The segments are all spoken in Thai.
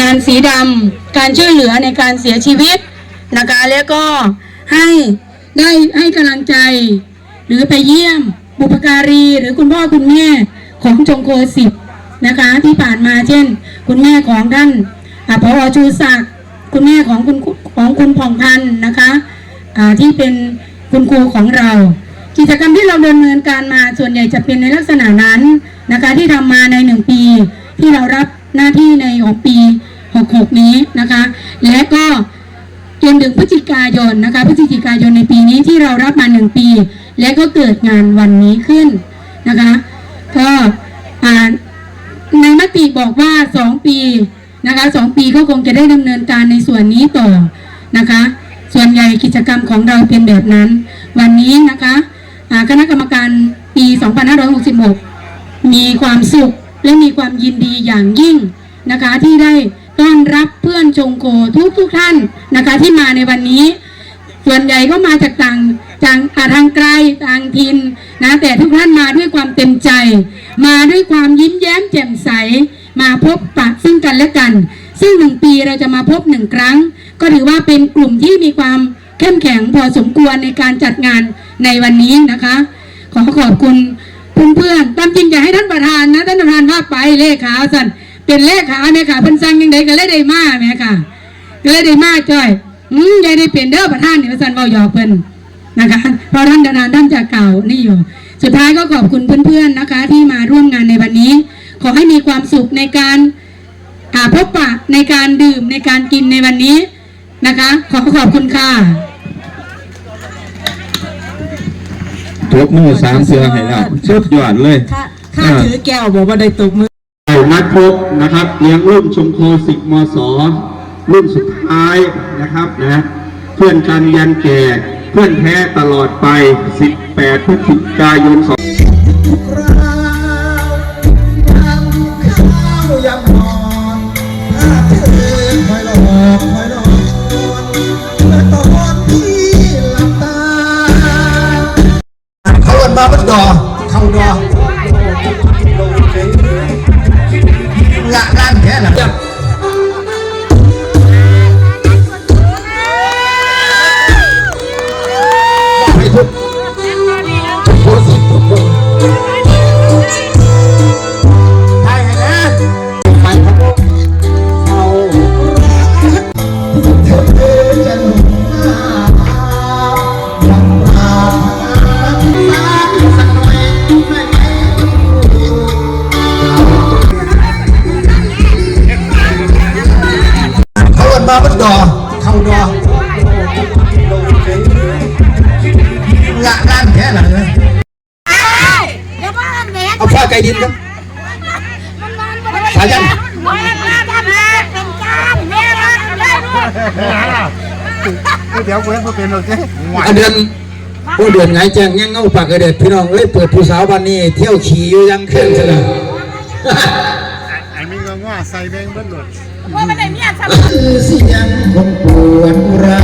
งานสีดำการช่วยเหลือในการเสียชีวิตนะคะแล้วก็ให้ได้ให้กำลังใจ หรือไปเยี่ยมบุพการีหรือคุณพ่อคุณแม่ของจงโคสิบนะคะที่ผ่านมาเช่น คุณแม่ของท่านอ่าพอชูศักดิ์คุณแม่ของคุณของคุณผ่องพันธ์นะคะที่เป็นคุณครูของเรา กิจกรรมที่เราดำเนินการมาส่วนใหญ่จะเป็นในลักษณะนั้นนะคะที่ทำมาในหนึ่งปีที่เรารับ หน้าที่ในของปี 66 นี้นะคะ และก็จนถึงพฤศจิกายนนะคะพฤศจิกายนในปีนี้ที่เรารับมาหนึ่งปี และก็เกิดงานวันนี้ขึ้นนะคะก็ในมติบอกว่าสองปีนะคะสปีก็คงจะได้ดำเนินการในส่วนนี้ต่อนะคะ ส่วนใหญ่กิจกรรมของเราเป็นแบบนั้น วันนี้นะคะคณะกรรมการปี 2566 มีความสุข และมีความยินดีอย่างยิ่งนะคะที่ได้ต้อนรับเพื่อนชงโกทุกทุกท่านนะคะที่มาในวันนี้ ส่วนใหญ่ก็มาจากต่างจากอ่าทางไกลต่างถิ่นนะแต่ทุกท่านมาด้วยความเต็มใจ มาด้วยความยิ้มแย้มแจ่มใส มาพบปะซึ่งกันและกัน ซึ่งหนึ่งปีเราจะมาพบหนึ่งครั้ง ก็ถือว่าเป็นกลุ่มที่มีความเข้มแข็งพอสมควรในการจัดงานในวันนี้นะคะ ขอขอบคุณ เพื่อนๆตามจริงอยากให้ท่านประธานนะท่านประธานว่าไปเลขาสันเป็นเลขาเนี่ค่ะเพิ่นสั่งยังไงก็เลยได้มาแม่ค่ะก็เลยได้มาจ้อยอืมยายได้เปลี่ยนเด้อประธานเนี่ว่าสันเบาหยอกเพิ่นนะคะเพราะท่านประธานท่านจะเก่านี่อยู่ สุดท้ายก็ขอบคุณเพื่อนๆนะคะ ที่มาร่วมงานในวันนี้ ขอให้มีความสุขในการอ่าพบปะในการดื่มในการกินในวันนี้นะคะ ขอขอบคุณค่ะ ทบมือสามเสือให้แล้วสุดยอดเลยข้าข้าถือแก้วบอกว่าได้ตบมือเอานัดพบนะครับเลี้ยงรุ่นชมโคสิบมศรุ่นสุดท้ายนะครับนะเพื่อนกันยันแก่ เพื่อนแท้ตลอดไป 18พฤศจิกายน2 ba bất đò không đo ngạ gan thế là ông pha cây điên đó thả dân cái đéo quên có tiền rồi chứ ngoài điên ผู้เดือนไงแจงยังเงาปากกระเด็ดพี่น้องเอ้ยเปิดผู้สาวบ้านนี้เที่ยวขี่อยู่ยังเครื่องเลยไอ้มีเงาง่าใส่แมงเบิ้ลหลุด ว่าไม่ได้เมียสำเสียงคนปวดอุรา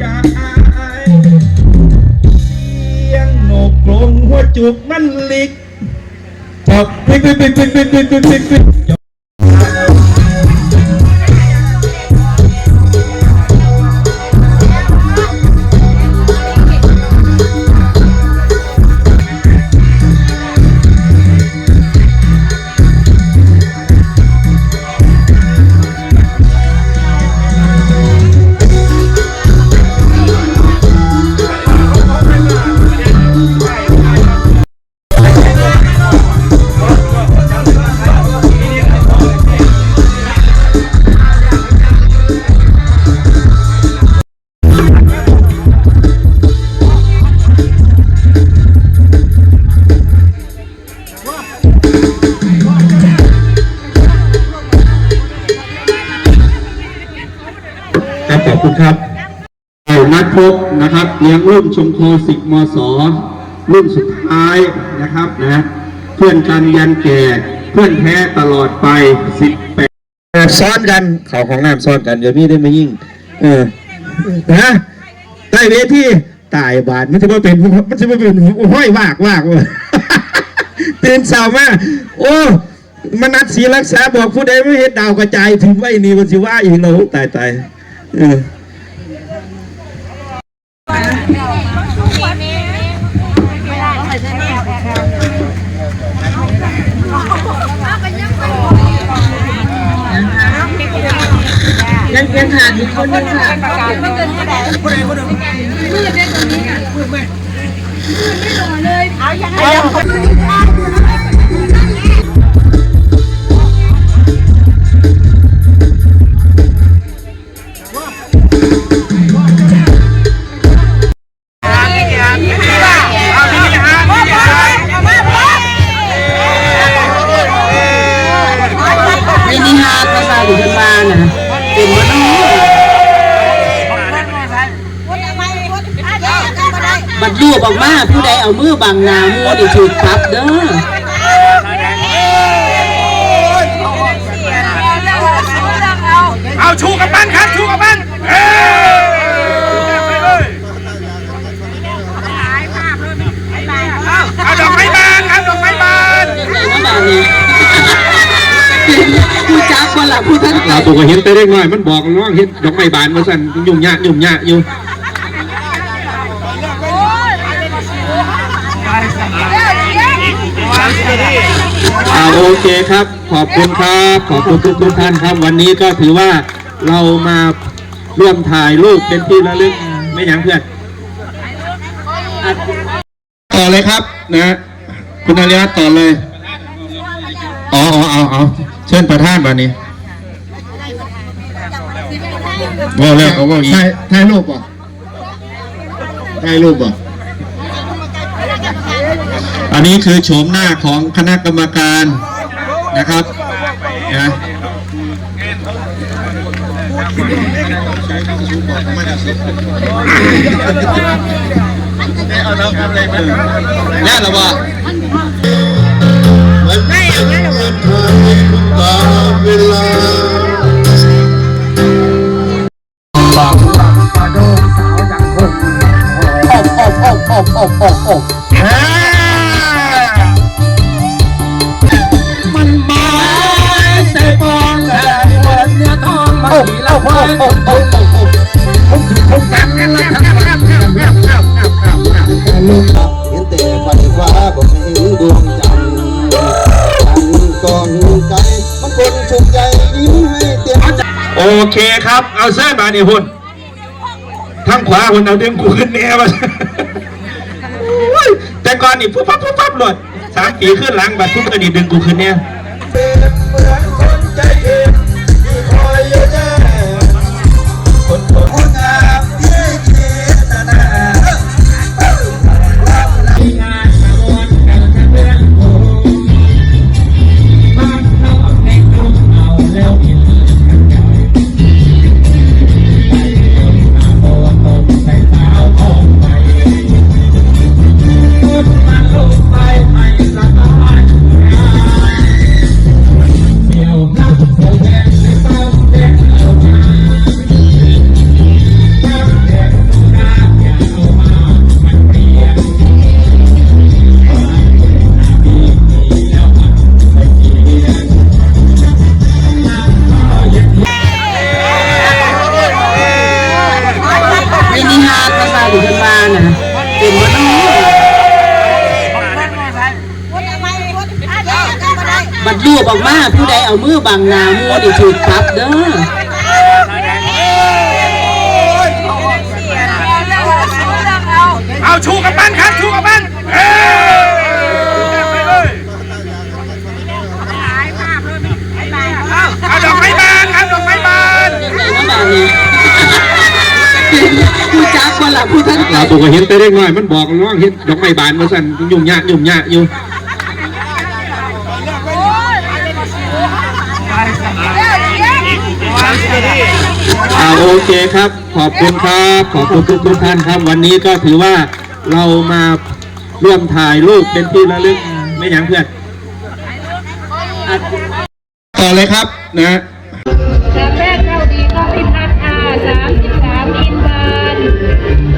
จเสียงนกกรงหัวจุกมันลิกตอกปิ๊กปิ๊กปิ๊กปิ๊กปิ๊กปิ๊กปิ๊ก พบนะครับเลี้ยงรุ่นชมโคสิกมศรุ่นสุดท้ายนะครับนะเพื่อนกันยันแก่เพื่อนแท้ตลอดไปสิบแปดซ้อนกันเขาของน้ำซ้อนกันเดี๋ยวนี้ได้มายิ่ง เออฮะใต้เวทีตายบาทมันจะมาเป็นมันจะมาเป็นห้อยวากวากเว้ยตื่นเช้ามาโอ้มนัดศรีรักษาบอกผู้ใดไม่เห็นดาวกระจายถึงไว้นี่มันสิว่าอีกแล้วตายตายเออ ยังยังขาดอีกคนนึงค่ะมิ ผู้อบังนามัวดิถูกปรับเด้อเอาชูกับมันครับชูกับมันเอ้ยเอาดอกไม้บานครับดอกไม้บานยังไงนะบ่าวนี้ผู้จักคนละผู้ท่านเราตัวก็เห็นแต่เล็กน้อยมันบอกน้องเห็นดอกไม้บานมาสั่นยุ่งยากยุ่งยากอยู่อ่า โอเคครับ ขอบคุณครับ ขอบคุณทุกทุกๆท่านครับ วันนี้ก็ถือว่าเรามาร่วมถ่ายรูปเป็นที่ระลึกไม่ยังเพื่อนต่อเลยครับนะคุณอาริยะต่อเลยอ๋ออ๋อเอาเอาเชิญประธานมานี้ว่าแล้วเขาว่าอีกถ่ายถ่ายรูปป่ะถ่ายรูปป่ะ อันนี้คือโฉมหน้าของคณะกรรมการนะครับนะแน่หรอบ่เห็ เคครับ เอาเส้นมาเนี่ยคุณทางขวาคุณเอาดึงกูขึ้นแน่มาโอ้ยแต่ก่อนนี่ปุ๊บปั๊บปุ๊บปั๊บหลดสามปีขึ้นหลังบัดปุ๊บก็นี่ดึงกูขึ้นแน บัดรูปออกมาผู้ใดเอามือบังหนามัวดิถูกปรับเด้อเอาชูกับมันครับชูกับมันเอ้ยเอาดอกไม้บานครับดอกไม้บานยังไงนะบ่าวนี้ผู้จักคนละผู้ท่านเราตัวก็เห็นแต่เล็กน้อยมันบอกน้องเห็นดอกไม้บานมาสั่นยุ่งยากยุ่งยากอยู่ โอเคครับ ขอบคุณครับ ขอบคุณทุกทุกท่านครับ วันนี้ก็ถือว่าเรามาร่วมถ่ายรูปเป็นที่ระลึกไม่ยังเพื่อนต่อเลยครับนะกาแฟเจ้าดีก็พิพัฒน์ค่ะสามสิบสามอินบาน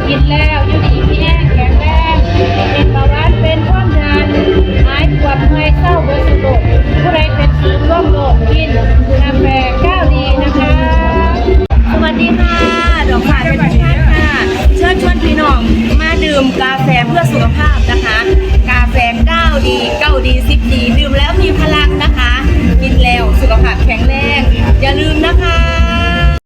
กินแล้วอยู่ดีมีแห้งแข็งแรงเป็นเบาหวานเป็นความดันหายปวดเมื่อยเศร้าเบื่อ